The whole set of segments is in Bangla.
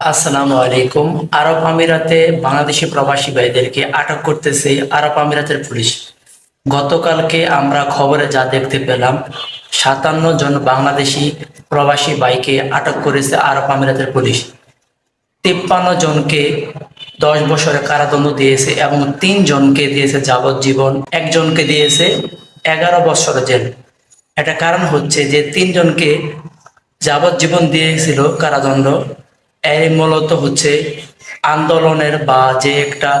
আসসালামু আলাইকুম। আরব আমিরাতে বাংলাদেশি প্রবাসী ভাইদেরকে আটক করতেছে আরব আমিরাতের পুলিশ। গতকালকে আমরা খবরে যা দেখতে পেলাম, সাতান্ন জন বাংলাদেশি প্রবাসী ভাইকে আটক করেছে আরব আমিরাতের পুলিশ। তিপ্পান্ন জনকে দশ বছরের কারাদণ্ড দিয়েছে এবং তিন জনকে দিয়েছে যাবজ্জীবন, একজনকে দিয়েছে এগারো বছর জেল। এটা কারণ হচ্ছে যে তিনজনকে যাবজ্জীবন দিয়েছিল কারাদণ্ড। এই মূলত হচ্ছে আন্দোলনের বা যে একটা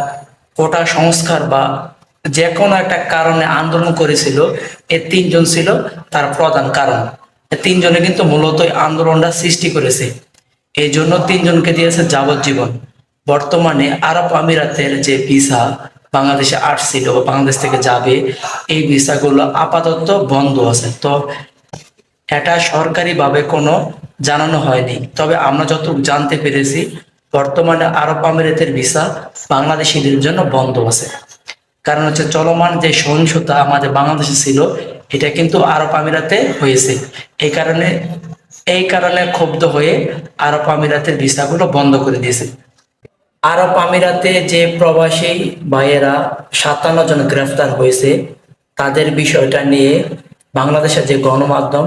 কোটা সংস্কার বা যে কোনো একটা কারণে আন্দোলন করেছিল এই তিনজন ছিল তার প্রধান কারণ। তিনজনে কিন্তু মূলত আন্দোলনটা সৃষ্টি করেছে। এই জন্য তিনজনকে দিয়েছে যাবজ্জীবন। বর্তমানে আরব আমিরাতের যে ভিসা বাংলাদেশে আসছিল বাংলাদেশ থেকে যাবে, এই ভিসাগুলো আপাতত বন্ধ আছে। তো এটা সরকারিভাবে কোনো জানানো হয়নি। তবে আমরা যতটুকু জানতে পেরেছি, বর্তমানে আরব আমিরাতের ভিসা বাংলাদেশিদের জন্য বন্ধ আছে। কারণ হচ্ছে চলমান যে সহিংসতা আমাদের বাংলাদেশে ছিল, এটা কিন্তু আরব আমিরাতে হয়েছে। এই কারণে এই কারণে ক্ষুব্ধ হয়ে আরব আমিরাতের ভিসাগুলো বন্ধ করে দিয়েছে। আরব আমিরাতে যে প্রবাসী ভাইয়েরা সাতান্ন জন গ্রেফতার হয়েছে, তাদের বিষয়টা নিয়ে বাংলাদেশের যে গণমাধ্যম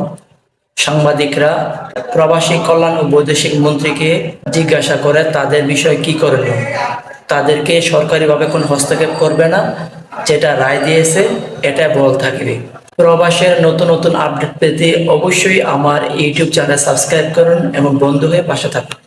সাংবাদিকরা, প্রবাসী কল্যাণ ও বৈদেশিক মন্ত্রীকে জিজ্ঞাসা করে তাদের বিষয় কি করণীয় তাদেরকে সরকারিভাবে কোনো হস্তক্ষেপ করবে না, যেটা রায় দিয়েছে, এটা বল থাকবে। প্রবাসের নতুন নতুন আপডেট পেতে অবশ্যই আমার ইউটিউব চ্যানেল সাবস্ক্রাইব করুন এবং বন্ধু হয়ে পাশে থাকুন।